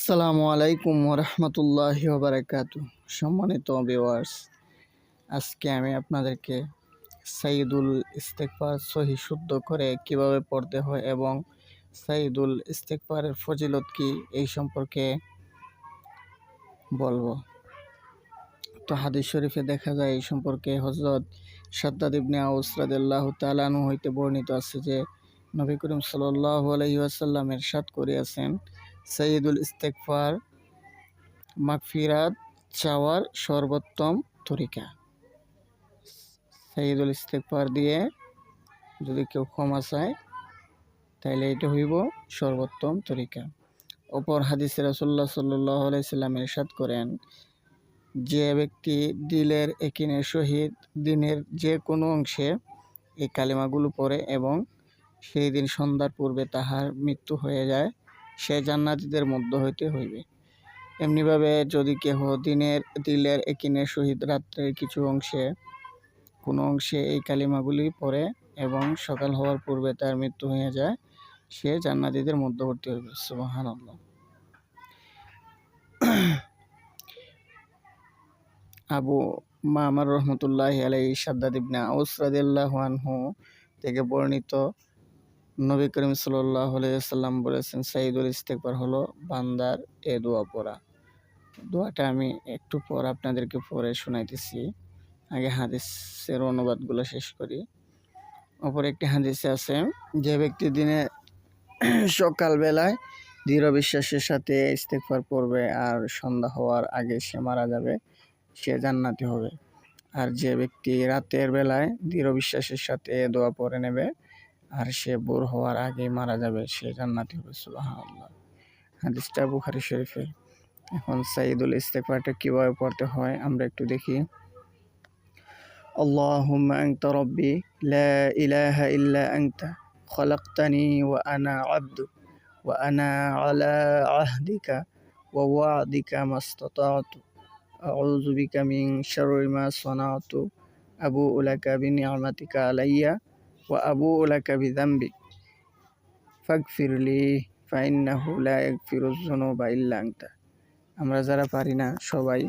আসসালামু আলাইকুম রহমতুল্লাহি বারাকাতু সম্মানিত ভিউয়ার্স আজকে আমি আপনাদেরকে সাইদুল ইস্তেকবার সহি শুদ্ধ করে কীভাবে পড়তে হয় এবং সাইদুল ইস্তেকবারের ফজিলত কি এই সম্পর্কে বলব। তো হাদিস শরীফে দেখা যায় এই সম্পর্কে হজরত সাদ্দাদ ইবনে আউস রাদিয়াল্লাহু তাআলা হইতে বর্ণিত আছে যে, নবী করিম সাল্লাল্লাহু আলাইহি ওয়াসাল্লাম ইরশাদ করিয়াছেন সঈদুল ইস্তেকফার মাগফিরাত, চাওয়ার সর্বোত্তম তরিকা। সঈদুল ইস্তেকফার দিয়ে যদি কেউ ক্ষমা চায় তাহলে এটা হইব সর্বোত্তম তরিকা। অপর হাদিসে রাসুল্লাহ সাল্লাহ এরশাদ করেন, যে ব্যক্তি দিলের একিনের সহিত দিনের যে কোনো অংশে এই কালিমাগুলো পড়ে এবং সেই দিন সন্ধ্যার পূর্বে তাহার মৃত্যু হয়ে যায় সে জান্নাতীদের মধ্য হইতে হইবে। এমনিভাবে যদি কেহ দিনের দিলের একিনের সহিত রাত্রের কিছু অংশে, কোনো অংশে এই কালিমাগুলি পড়ে এবং সকাল হওয়ার পূর্বে তার মৃত্যু হয়ে যায়, সে জান্নাতীদের মধ্যবর্তী হইবে। সুবাহান আবু মামার রহমতুল্লাহ আলাই সাদ্দাদ ইবনে আউস আনহু থেকে বর্ণিত নবী করিম সাল্লাহ সাল্লাম বলেছেন, সাইদুল ইস্তেকবার হলো বান্দার এ দোয়া পড়া। দোয়াটা আমি একটু পর আপনাদেরকে পরে শোনাইতেছি। আগে হাদিসের অনুবাদগুলো শেষ করি। অপর একটি হাদিসে আছে, যে ব্যক্তি দিনে সকালবেলায় দৃঢ় বিশ্বাসের সাথে ইস্তেকবার পড়বে আর সন্ধ্যা হওয়ার আগে সে মারা যাবে, সে জান্নাতি হবে। আর যে ব্যক্তি রাতের বেলায় দৃঢ় বিশ্বাসের সাথে দোয়া পড়ে নেবে আর সে বোর হওয়ার আগে মারা যাবে সে জান্নাতি হবে সুবহানাল্লাহ হাদিসটা বুখারী শরীফে এখন সাইদুল ইস্তেগফারটা কিভাবে পড়তে হয় আমরা একটু দেখি اللهم أنت ربي لا إله إلا أنت خلقتني وأنا عبدك وأنا على عهدك ووعدك ما استطعت أعوذ بك من شر ما صنعت أبوء لك بنعمتك عليّ ওয়া আবু ওলা কাবি জাম্বিক ফাগ ফিরলি ফাইন্না হুলা এক ফিরোজ বা আংটা আমরা যারা পারি না, সবাই